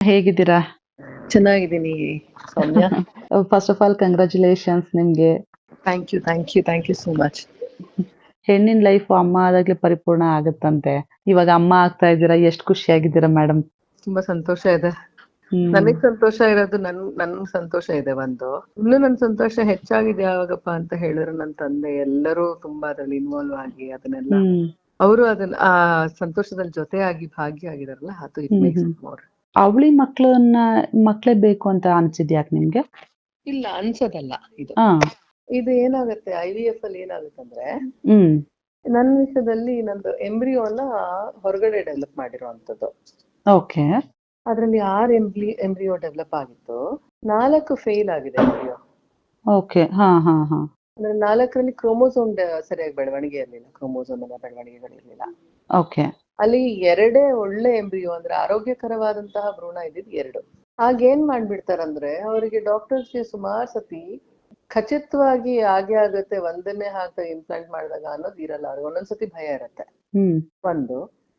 ಹೇಗಿದ್ದೀರಾ? ಚೆನ್ನಾಗಿದ್ದೀನಿ Soumya. First of all congratulations ನಿಮ್ಗೆ. Thank you thank you thank you so much ಹೆಣ್ಣಿನ life ಅಮ್ಮ ಆದಾಗ್ಲೇ ಪರಿಪೂರ್ಣ ಆಗುತ್ತಂತೆ. ಇವಾಗ ಅಮ್ಮ ಆಗ್ತಾ ಇದ್ದೀರಾ? ಎಷ್ಟು ಖುಷಿಯಾಗಿದ್ದೀರಾ ಮೇಡಮ್ ತುಂಬಾ ಸಂತೋಷ ಇದೆ. ನನಗ್ ಸಂತೋಷ ಇರೋದು ನನ್ ನನ್ ಸಂತೋಷ ಇದೆ ಒಂದು ಇನ್ನು ನನ್ ಸಂತೋಷ ಹೆಚ್ಚಾಗಿದೆ ಯಾವಾಗಪ್ಪ ಅಂತ ಹೇಳಿದ್ರೆ ನನ್ನ ತಂದೆ ಎಲ್ಲರೂ ತುಂಬಾ ಅದ್ರಲ್ಲಿ ಇನ್ವಾಲ್ವ್ ಆಗಿ ಅದನ್ನೆಲ್ಲ ಅವರು ಅದನ್ನ ಆ ಸಂತೋಷದಲ್ಲಿ ಜೊತೆಯಾಗಿ ಭಾಗಿಯಾಗಿದಾರಲ್ಲ ಅದು ಇಟ್ ಮೇಕ್ಸ್. ಮೋರ್ ಅವಳಿ ಮಕ್ಳನ್ನ ಮಕ್ಳೇ ಬೇಕು ಅಂತ ಅನ್ಸಿದ್ಯಾಕ್ ನಿಮ್ಗೆ? ಇಲ್ಲ ಅನ್ಸೋದಲ್ಲ ಇದು. ಹಾ. ಇದು ಏನಾಗುತ್ತೆ ಐ ವಿ ಎಫ್ ಅಲ್ಲಿ ಏನಾಗುತ್ತೆ ಅಂದ್ರೆ ಹ್ಮ್. ನನ್ನ ವಿಷಯದಲ್ಲಿ ನಂದು ಎಂಬ್ರಿಯೋನ ಹೊರಗಡೆ ಡೆವಲಪ್ ಮಾಡಿರುವಂತದ್ದು ಓಕೆ. ಅದರಲ್ಲಿ ಆರ್ ಎಂಬ್ಲಿ ಎಂಬ್ರಿಯೋ ಡೆವಲಪ್ ಆಗಿತ್ತು. ನಾಲ್ಕು ಫೇಲ್ ಆಗಿದೆ ಎಂಬ್ರಿಯೋ ಓಕೆ ಹಾ ಹಾ ಹಾ. ಅಂದ್ರೆ ನಾಲ್ಕರಲ್ಲಿ ಕ್ರೋಮೋಸೋಮ್ ಸರಿಯಾಗಿ ಬೆಳವಣಿಗೆ ಇರಲಿಲ್ಲ ಕ್ರೋಮೋಸೋಮ್ ಎಲ್ಲ ಬೆಳವಣಿಗೆಗಳಿರ್ಲಿಲ್ಲ. ಓಕೆ. ಅಲ್ಲಿ ಎರಡೇ ಒಳ್ಳೆ ಎಂಬ್ರಿಯೋ ಅಂದ್ರೆ ಆರೋಗ್ಯಕರವಾದಂತಹ ಭ್ರೂಣ ಇದ್ದಿದ್ದು ಎರಡು. ಹಾಗೇನ್ ಮಾಡ್ಬಿಡ್ತಾರಂದ್ರೆ ಅವರಿಗೆ ಡಾಕ್ಟರ್ಸ್ಗೆ ಸುಮಾರು ಸತಿ ಖಚಿತವಾಗಿ ಆಗೇ ಆಗತ್ತೆ ಒಂದನ್ನೇ ಹಾಕ ಇಂಪ್ಲಾಂಟ್ ಮಾಡಿದಾಗ ಅನ್ನೋದು ಇರಲ್ಲ. ಅವ್ರಿಗೆ ಒಂದೊಂದ್ಸತಿ ಭಯ ಇರತ್ತೆ. ಹ್ಮ್. ಒಂದು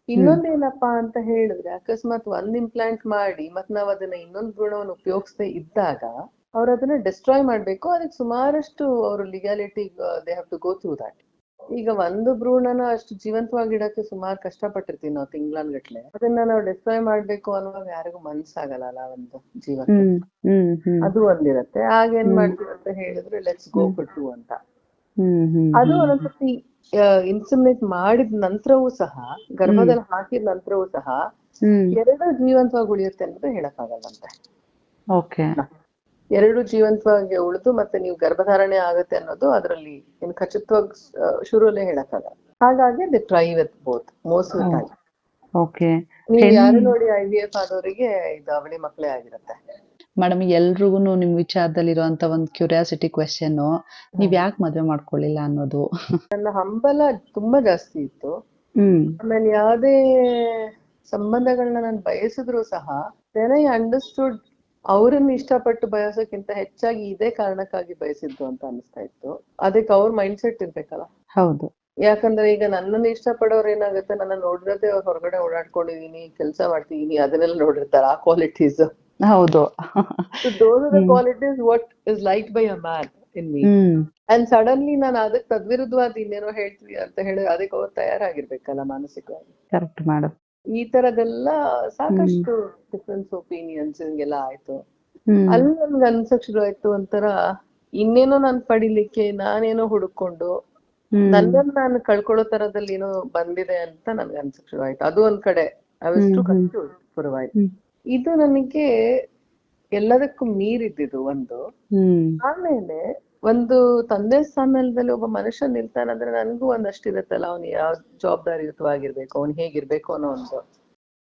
ಇನ್ನೊಂದೇನಪ್ಪಾ ಅಂತ ಹೇಳಿದ್ರೆ ಅಕಸ್ಮಾತ್ ಒಂದ್ ಇಂಪ್ಲಾಂಟ್ ಮಾಡಿ ಮತ್ ನಾವ್ ಅದನ್ನ ಇನ್ನೊಂದ್ ಭ್ರೂಣವನ್ನು ಉಪಯೋಗಿಸದೆ ಇದ್ದಾಗ ಅವ್ರು ಅದನ್ನ ಡಿಸ್ಟ್ರಾಯ್ ಮಾಡ್ಬೇಕು. ಅದಕ್ಕೆ ಸುಮಾರಷ್ಟು ಅವರು legality they have to go through that ಈಗ ಒಂದು ಭ್ರೂಣನ ಅಷ್ಟು ಜೀವಂತವಾಗಿ ಇಡಕ್ಕೆ ಸುಮಾರು ಕಷ್ಟಪಟ್ಟಿರ್ತೀವಿ ನಾವು ತಿಂಗ್ಳನ್ಗಟ್ಲೆ. ಅದನ್ನ ನಾವು ಡಿಸ್ಟ್ರಾಯ್ ಮಾಡ್ಬೇಕು ಅನ್ನುವಾಗ ಯಾರಿಗೂ ಮನ್ಸಾಗಲ್ಲ ಅಲ್ಲ ಒಂದು ಹ್ಮ್ ಅದು ಒಂದಿರತ್ತೆ. ಆಗ ಏನ್. ಮಾಡ್ತೀವಿ ಅಂತ ಹೇಳಿದ್ರೆ ಲೆಟ್ಸ್ ಗೋ ಕೊಟ್ಟು ಅಂತ. ಅದು ಒಂದೊಂದ್ಸತಿ ಇನ್ಸಿಮಿನೇಟ್ ಮಾಡಿದ ನಂತರವೂ ಸಹ ಗರ್ಭದಲ್ಲಿ ಹಾಕಿದ ನಂತರವೂ ಸಹ ಎರಡು ಜೀವಂತವಾಗಿ ಉಳಿಯುತ್ತೆ ಅನ್ನೋದು ಹೇಳಕ್ಕಾಗಲ್ಲಂತೆ ಓಕೆ. ಎರಡು ಜೀವಂತವಾಗಿ ಉಳಿದು ಮತ್ತೆ ನೀವು ಗರ್ಭಧಾರಣೆ ಆಗುತ್ತೆ ಅನ್ನೋದು ಅದರಲ್ಲಿ ಏನು ಖಚಿತವಾಗಿ ಶುರುವಲ್ಲೇ ಹೇಳಕ್ಕಾಗ ಹಾಗಾಗಿ the try with both most. Okay ನೀವು ಯಾರು ನೋಡಿ ಐ ವಿ ಎಫ್ ಆದವರಿಗೆ ಇದು ಅವಳಿ ಮಕ್ಕಳೇ ಆಗಿರುತ್ತೆ. ಮೇಡಮ್ ಎಲ್ರಿಗೂ ನಿಮ್ ವಿಚಾರದಲ್ಲಿರುವಂತ ಒಂದು ಕ್ಯೂರಿಯಾಸಿಟಿ ಕ್ವೆಶನ್ ನೀವ್ ಯಾಕೆ ಮದ್ವೆ ಮಾಡ್ಕೊಳ್ಳಿಲ್ಲ ಅನ್ನೋದು? ನನ್ನ ಹಂಬಲ ತುಂಬಾ ಜಾಸ್ತಿ ಇತ್ತು. ಆಮೇಲೆ ಯಾವುದೇ ಸಂಬಂಧಗಳನ್ನ ನಾನು ಬಯಸಿದ್ರು ಸಹ ದೆನ್ ಐ ಅಂಡರ್ಸ್ಟುಡ್ ಅವರನ್ನ ಇಷ್ಟಪಟ್ಟು ಬಯಸೋಕ್ಕಿಂತ ಹೆಚ್ಚಾಗಿ ಇದೇ ಕಾರಣಕ್ಕಾಗಿ ಬಯಸಿದ್ದು ಅಂತ ಅನಿಸ್ತಾ ಇತ್ತು. ಅದಕ್ಕೆ ಅವ್ರ ಮೈಂಡ್ ಸೆಟ್ ಇರ್ಬೇಕಲ್ಲ. ಹೌದು. ಯಾಕಂದ್ರೆ ಈಗ ನನ್ನನ್ನು ಇಷ್ಟಪಡೋರು ಏನಾಗುತ್ತೆ? ನನ್ನ ನೋಡಿರದೆ ಹೊರಗಡೆ ಓಡಾಡ್ಕೊಂಡಿದೀನಿ ಕೆಲಸ ಮಾಡ್ತಿದೀನಿ ಅದನ್ನೆಲ್ಲ ನೋಡಿರ್ತಾರೆ ಆ ಕ್ವಾಲಿಟೀಸ್ ಹೌದು. Those are the qualities what is like by a man in me and suddenly ನಾನು ಅದಕ್ಕೆ ತದ್ವಿರುದ್ಧವಾದ ಇನ್ನೇನೋ ಹೇಳ್ತೀವಿ ಅಂತ ಹೇಳಿ ಅದಕ್ಕೆ ಅವ್ರು ತಯಾರಾಗಿರ್ಬೇಕಲ್ಲ ಮಾನಸಿಕವಾಗಿ. ಕರೆಕ್ಟ್ ಮೇಡಮ್ ಈ ತರದೆಲ್ಲ ಸಾಕಷ್ಟು ಡಿಫ್ರೆನ್ಸ್ ಒಪಿನಿಯನ್ಸ್ ಎಲ್ಲ ಆಯ್ತು. ಅಲ್ಲಿ ನನ್ಗೆ ಅನ್ಸಕ್ ಶುರು ಆಯ್ತು ಒಂಥರ ಇನ್ನೇನೋ ನಾನ್ ಪಡಿಲಿಕ್ಕೆ ನಾನೇನೋ ಹುಡುಕೊಂಡು ನನ್ನನ್ನ ನಾನು ಕಳ್ಕೊಳ್ಳೋ ತರದಲ್ಲಿ ಏನೋ ಬಂದಿದೆ ಅಂತ ನನ್ಗೆ ಅನ್ಸಕ್ ಶುರು ಆಯ್ತು. ಅದು ಒಂದ್ ಕಡೆ. I was too hmm, hmm. Confuse for while ಇದು ನನಗೆ ಎಲ್ಲದಕ್ಕೂ ಮೀರಿದ್ದು ಒಂದು. ಆಮೇಲೆ ಒಂದು ತಂದೆ ಸ್ಥಾನದಲ್ಲಿ ಒಬ್ಬ ಮನುಷ್ಯ ನಿಲ್ತಾನಂದ್ರೆ ನನಗೂ ಒಂದಷ್ಟು ಇರುತ್ತಲ್ಲ ಅವ್ನು ಯಾವ ಜವಾಬ್ದಾರಿಯುತವಾಗಿರ್ಬೇಕು ಅವ್ನು ಹೇಗಿರ್ಬೇಕು ಅನ್ನೋ ಒಂದು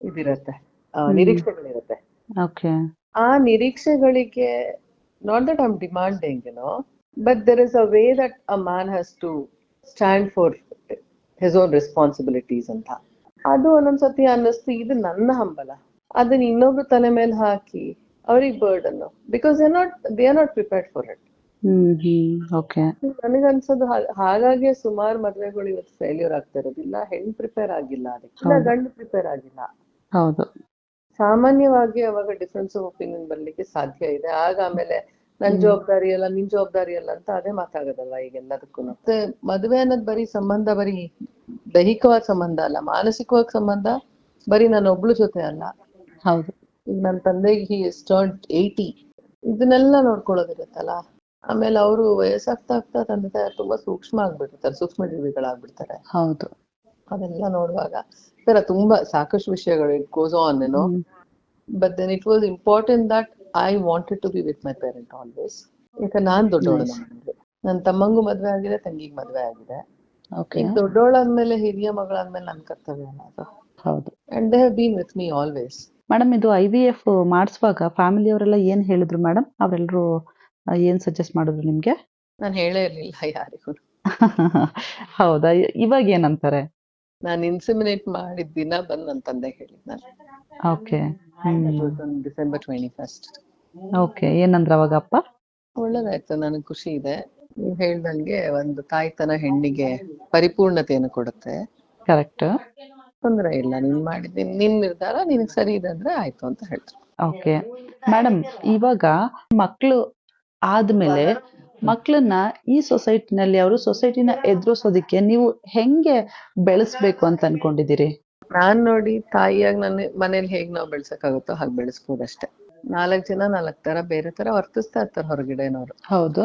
ಇದಿರತ್ತೆ ನಿರೀಕ್ಷೆಗಳಿರುತ್ತೆ. ಆ ನಿರೀಕ್ಷೆಗಳಿಗೆ not that I'm demanding no but there is a way that a man has to stand for his own responsibilities ಅಂತ. ಅದು ಒಂದೊಂದ್ಸತಿ ಅನ್ನಿಸ್ತು ಇದು ನನ್ನ ಹಂಬಲ. ಅದನ್ನ ಇನ್ನೊಬ್ರು ತಲೆ ಮೇಲೆ ಹಾಕಿ ಅವ್ರಿಗೆ burden because they not they are not prepared for it hmm hmm okay ನನಗನ್ಸೋದು ಹಾ- ಹಾಗಾಗಿ ಸುಮಾರು ಮದ್ವೆಗಳು ಇವತ್ತು ಫೇಲ್ಯೂರ್ ಆಗ್ತಾ ಇರೋದಿಲ್ಲ. ಹೆಣ್ ಪ್ರಿಪೇರ್ ಆಗಿಲ್ಲ ಅದಕ್ಕೆ. ಇಲ್ಲ ಹೌದು. ಗಂಡು ಪ್ರಿಪೇರ್ ಆಗಿಲ್ಲ. ಹೌದು. ಸಾಮಾನ್ಯವಾಗಿ ಅವಾಗ ಡಿಫ್ರೆನ್ಸ್ ಆಫ್ ಒಪಿನಿಯನ್ ಬರ್ಲಿಕ್ಕೆ ಸಾಧ್ಯ ಇದೆ. ಆಗ ಆಮೇಲೆ ನನ್ ಹ್ಮ್. ಜವಾಬ್ದಾರಿ ಅಲ್ಲ ನಿನ್ ಜವಾಬ್ದಾರಿ ಅಲ್ಲ ಅಂತ ಅದೇ ಮಾತಾಗೋದಲ್ಲ ಈಗ ಎಲ್ಲದಕ್ಕೂ. ಮತ್ತೆ ಮದ್ವೆ ಅನ್ನೋದು ಬರೀ ಸಂಬಂಧ ಬರೀ ದೈಹಿಕವಾದ ಸಂಬಂಧ ಅಲ್ಲ ಮಾನಸಿಕವಾದ ಸಂಬಂಧ ಬರೀ ನನ್ನ ಒಬ್ಳು ಜೊತೆ ಅಲ್ಲ. ಹೌದು. ಈಗ ನನ್ನ ತಂದೆಗೆ ಹಿ ಸ್ಟರ್ನ್ ಏಯ್ಟಿ ಇದನ್ನೆಲ್ಲ ನೋಡ್ಕೊಳ್ಳೋದಿರುತ್ತಲ್ಲ. ಆಮೇಲೆ ಅವರು ವಯಸ್ಸಾಗ್ತಾ ಆಗ್ತಾ ತಂದೆ ತಾಯಿ ತುಂಬಾ ಸೂಕ್ಷ್ಮ ಆಗ್ಬಿಡ್ತಾರೆ ಸೂಕ್ಷ್ಮ ಜೀವಿಗಳಾಗ್ಬಿಡ್ತಾರೆ ಹೌದು. ಅದೆಲ್ಲ ನೋಡುವಾಗ ಸರ ತುಂಬಾ ಸಾಕಷ್ಟು ವಿಷಯಗಳು ಇಟ್ ಗೋಸ್ ಆನ್ ಏನೋ but then it was important that I wanted to be with my parent always ಈಗ ನಾನ್ ದೊಡ್ಡವಳು ನನ್ನ ತಮ್ಮಂಗೂ ಮದ್ವೆ ಆಗಿದೆ ತಂಗಿಗೆ ಮದ್ವೆ ಆಗಿದೆ. ದೊಡ್ಡವಳಾದ್ಮೇಲೆ ಹಿರಿಯ ಮಗಳಾದ್ಮೇಲೆ ನನ್ ಕರ್ತವ್ಯ ಅದು. ಹೌದು. And they have been with me always madam ಇದು ಐ ವಿ ಎಫ್ ಮಾಡಿಸುವಾಗ ಫ್ಯಾಮಿಲಿ ಅವರೆಲ್ಲ ಏನ್ ಹೇಳಿದ್ರು ಮೇಡಮ್ ಅವರೆಲ್ಲರೂ ಏನ್ ಸಜೆಸ್ಟ್ ಮಾಡಿದ್ರು ನಿಮ್ಗೆ? ನಾನು ಹೇಳೇ ಇರ್ಲಿಲ್ಲ ಯಾರಿಗೂ. ಹೌದಾ? ಇವಾಗ ಏನಂತಾರೆ? ನಾನು ಇನ್ಸಿಮಿನೇಟ್ ಮಾಡಿದ ದಿನ ಬಂದು ನನ್ನ ತಂದೆ ನಾನು. Okay. December twenty first okay. ಏನಂದ್ರ ಅವಾಗ ಅಪ್ಪ? ಒಳ್ಳೇದಾಯ್ತು. ನನಗೆ ಖುಷಿ ಇದೆ. ನೀವು ಹೇಳ್ದಂಗೆ ಒಂದು ತಾಯ್ತನ ಹೆಣ್ಣಿಗೆ ಪರಿಪೂರ್ಣತೆಯನ್ನು ಕೊಡುತ್ತೆ. ಕರೆಕ್ಟ್ ತೊಂದರೆ ಇಲ್ಲ. ನೀನ್ ಮಾಡಿದ ನಿನ್ ನಿರ್ಧಾರ ನಿನಗ್ ಸರಿ ಇದೆ ಅಂದ್ರೆ ಆಯ್ತು ಅಂತ ಹೇಳ್ತಾರೆ. ಓಕೆ. ಮೇಡಮ್ ಇವಾಗ ಮಕ್ಕಳು ಆದ್ಮೇಲೆ ಮಕ್ಕಳನ್ನ ಈ ಸೊಸೈಟಿನಲ್ಲಿ ಅವರು ಸೊಸೈಟಿನ ಎದುರಿಸೋದಕ್ಕೆ ನೀವು ಹೆಂಗೆ ಬೆಳೆಸ್ಬೇಕು ಅಂತ ಅನ್ಕೊಂಡಿದ್ದೀರಿ? ನಾನ್ ನೋಡಿ ತಾಯಿಯಾಗಿ ನನ್ನ ಮನೇಲಿ ಹೇಗ್ ನಾವ್ ಬೆಳ್ಸಕ್ಕಾಗುತ್ತೋ ಹಾಗೆ ಬೆಳೆಸ್ಬೋದಷ್ಟೇ. ನಾಲ್ಕ್ ಜನ ನಾಲ್ಕ್ ತರ ಬೇರೆ ತರ ವರ್ತಿಸ್ತಾ ಇರ್ತಾರೆ ಹೊರಗಡೆನವ್ರು. ಹೌದು.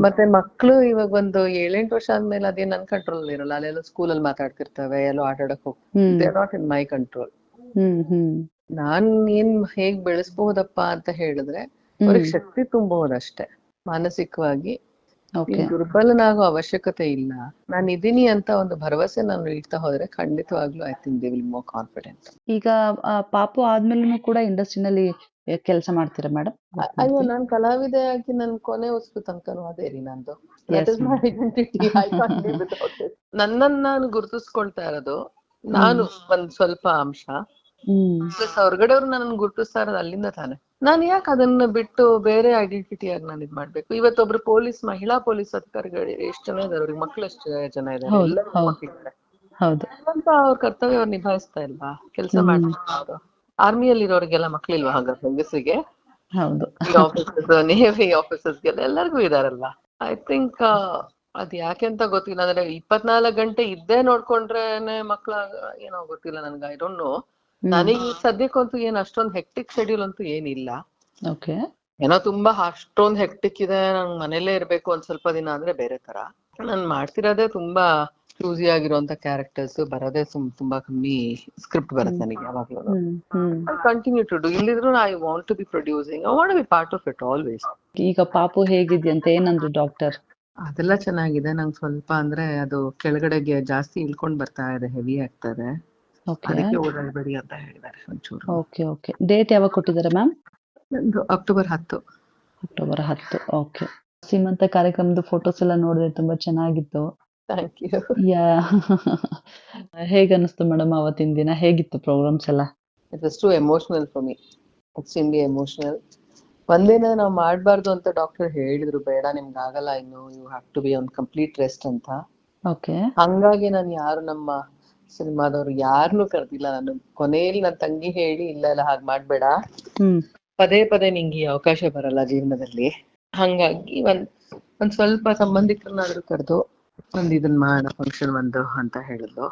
ಮತ್ತೆ ಮಕ್ಳು ಇವಾಗ ಒಂದು ಏಳೆಂಟು ವರ್ಷ ಆದ್ಮೇಲೆ ಅದೇ ನನ್ ಕಂಟ್ರೋಲ್ ಇರಲ್ಲ. ಅಲ್ಲೆಲ್ಲೋ ಸ್ಕೂಲಲ್ಲಿ ಮಾತಾಡ್ತಿರ್ತವೆ ಎಲ್ಲೋ ಆಟ ಆಡಕ್ ಹೋಗ್ತಾರೆ ನಾಟ್ ಇನ್ ಮೈ ಕಂಟ್ರೋಲ್ ಹ್ಮ್ ಹ್ಮ್. ನಾನ್ ಏನ್ ಹೇಗ್ ಬೆಳೆಸ್ಬಹುದಪ್ಪ ಅಂತ ಹೇಳಿದ್ರೆ ಅವ್ರಿಗೆ ಶಕ್ತಿ ತುಂಬಬಹುದಷ್ಟೇ ಮಾನಸಿಕವಾಗಿ ದುರ್ಬಲನಾಗೋ ಅವಶ್ಯಕತೆ ಇಲ್ಲ. ನಾನು ಇದೀನಿ ಅಂತ ಒಂದು ಭರವಸೆ ನಾನು ಇಡ್ತಾ ಹೋದ್ರೆ ಖಂಡಿತವಾಗ್ಲೂ I think they will more confident ಈಗ ಪಾಪು ಆದ್ಮೇಲೂ ಕೂಡ ಇಂಡಸ್ಟ್ರಿನಲ್ಲಿ ಕೆಲಸ ಮಾಡ್ತೀರಾ ಮೇಡಮ್ ಅಯ್ಯೋ ನಾನ್ ಕಲಾವಿದೆಯಾಗಿ ನನ್ ಕೊನೆ ಉಸಿರು ತನಕನೂ ಅದೇ ರೀ ನಂದು. ನನ್ನನ್ನ ನಾನು ಗುರುತಿಸ್ಕೊಳ್ತಾ ಇರೋದು ನಾನು ಒಂದ್ ಸ್ವಲ್ಪ ಅಂಶ. ಪ್ಲಸ್ ಹೊರಗಡೆಯವ್ರು ನನ್ನ ಗುರುತಿಸ್ತಾ ಇರೋದು ಅಲ್ಲಿಂದ ತಾನೆ. ನಾನು ಯಾಕೆ ಅದನ್ನ ಬಿಟ್ಟು ಬೇರೆ ಐಡೆಂಟಿಟಿ ಆಗಿ ನಾನು ಇದ್ ಮಾಡ್ಬೇಕು? ಇವತ್ತೊಬ್ರು ಪೊಲೀಸ್ ಮಹಿಳಾ ಪೊಲೀಸ್ ಅಧಿಕಾರಿಗಳು ಎಷ್ಟ್ ಜನ ಇದಾರೆ ಅವ್ರಿಗೆ? ಮಕ್ಳು ಎಷ್ಟು ಜನ ಇದಾರೆ? ಅಂತ ಅವ್ರ ಕರ್ತವ್ಯ ಅವ್ರು ನಿಭಾಯಿಸ್ತಾ ಇಲ್ವಾ? ಕೆಲಸ ಮಾಡ್ತಾರೆ ಆರ್ಮಿಯಲ್ಲಿ ಇರೋರಿಗೆಲ್ಲ ಮಕ್ಳಿಲ್ವಾ ಹಾಗಾದ್ರೆ ಹೆಂಗಸಿಗೆ? ನೇವಿ ಆಫೀಸರ್ಸ್ಗೆಲ್ಲ ಎಲ್ಲರಿಗೂ ಇದಾರಲ್ಲ. ಐ ಥಿಂಕ್ ಅದ್ ಯಾಕೆ ಅಂತ ಗೊತ್ತಿಲ್ಲ. ಅಂದ್ರೆ ಇಪ್ಪತ್ನಾಲ್ಕು ಗಂಟೆ ಇದ್ದೇ ನೋಡ್ಕೊಂಡ್ರೇನೆ ಮಕ್ಳ ಏನೋ ಗೊತ್ತಿಲ್ಲ ನನ್ಗೆ. ಐ ಡೋಂಟ್ ನೋ ನನಗೆ ಸದ್ಯಕ್ಕಂತೂ ಏನ್ ಅಷ್ಟೊಂದ್ ಹೆಕ್ಟಿಕ್ ಶೆಡ್ಯೂಲ್ ಅಂತೂ ಏನಿಲ್ಲ. ಓಕೆ. ಏನೋ ತುಂಬಾ ಅಷ್ಟೊಂದ್ ಹೆಕ್ಟಿಕ್ ಇದೆ ನಂಗ್ ಮನೇಲೇ ಇರ್ಬೇಕು ಒಂದ್ ಸ್ವಲ್ಪ ದಿನ ಅಂದ್ರೆ ಬೇರೆ ತರ ನಾನ್ ಮಾಡ್ತಿರೋದೇ ತುಂಬಾ ಚೂಸಿ ಆಗಿರುವಂತ ಕ್ಯಾರೆಕ್ಟರ್ಸ್ ಬರೋದೇ ಸುಮ್ ತುಂಬಾ ಕಮ್ಮಿ ಸ್ಕ್ರಿಪ್ಟ್ ಬರುತ್ತೆ ನನಗೆ ಯಾವಾಗ್ಲೂ. Continue to do ಇಲ್ಲಿದ್ರು I want to be producing I want be part of it always ಈಗ ಪಾಪು ಹೇಗಿದ್ಯಂತ? ಏನಂದ್ರು ಡಾಕ್ಟರ್ ಅದೆಲ್ಲ ಚೆನ್ನಾಗಿದೆ. ನಂಗೆ ಸ್ವಲ್ಪ ಅಂದ್ರೆ ಅದು ಕೆಳಗಡೆಗೆ ಜಾಸ್ತಿ ಇಳ್ಕೊಂಡ್ ಬರ್ತಾ ಇದೆ ಹೆವಿ ಆಗ್ತಾ ಇದೆ. ಅದಕ್ಕೆ ಓಡಾಡ್ಬೇಡಿ ಅಂತ ಹೇಳಿದ್ದಾರೆ ಒಂಚೂರು ಓಕೆ ಓಕೆ ಡೇಟ್ ಯಾವಾಗ ಕೊಟ್ಟಿದ್ದಾರೆ ಮ್ಯಾಮ್ ಅಕ್ಟೋಬರ್ ಹತ್ತು. ಅಕ್ಟೋಬರ್ ಹತ್ತು ಓಕೆ ಸೀಮಂತ ಕಾರ್ಯಕ್ರಮದ ಫೋಟೋಸ್ ಎಲ್ಲ ನೋಡಿದ್ರೆ ತುಂಬಾ ಚೆನ್ನಾಗಿತ್ತು. ಯಾ ಹೇಗ ಅನಿಸ್ತು ಮೇಡಮ್ ಅವತ್ತಿನ ದಿನ? ಹೇಗಿತ್ತು ಪ್ರೋಗ್ರಾಮ್ಸ್ ಎಲ್ಲ? It was too emotional for me extremely emotional ಒಂದೇನ ನಾವು ಮಾಡಬಾರ್ದು ಅಂತ ಡಾಕ್ಟರ್ ಹೇಳಿದ್ರು ಬೇಡ ನಿಮ್ಗೆ ಆಗಲ್ಲ ಇನ್ನು. You have to be on complete rest ಅಂತ. ಓಕೆ ಹಂಗಾಗಿ ನಾನು ಯಾರು ನಮ್ಮ ಸಿನಿಮಾದವ್ರು ಯಾರ್ನು ಕರೆದಿಲ್ಲ ನಾನು. ಕೊನೆಯಲ್ಲಿ ನನ್ನ ತಂಗಿ ಹೇಳಿ ಇಲ್ಲ ಇಲ್ಲ ಹಾಗೆ ಮಾಡ್ಬೇಡ. ಹ್ಮ್. ಪದೇ ಪದೇ ನಿಂಗೆ ಈ ಅವಕಾಶ ಬರಲ್ಲ ಜೀವನದಲ್ಲಿ. ಹಂಗಾಗಿ ಒಂದ್ ಒಂದ್ ಸ್ವಲ್ಪ ಸಂಬಂಧಿಕರನ್ನಾದ್ರೂ ಕರೆದು ಒಂದ್ ಇದನ್ ಮಾಡ ಫಂಕ್ಷನ್ ಒಂದು ಅಂತ ಹೇಳಿದ್ಲು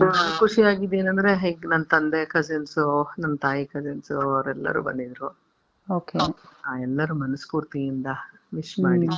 ಖುಷಿ ಖುಷಿ ಆಗಿದ್ದೇನಂದ್ರೆ ಹೇಗ್ ನನ್ ತಂದೆ ಕಸಿನ್ಸ್ ನನ್ ತಾಯಿ ಕಸಿನ್ಸ್ ಅವರೆಲ್ಲರೂ ಬಂದಿದ್ರು. ಓಕೆ ಆ ಎಲ್ಲರೂ ಮನಸ್ಫೂರ್ತಿಯಿಂದ ವಿಶ್ ಮಾಡಿ.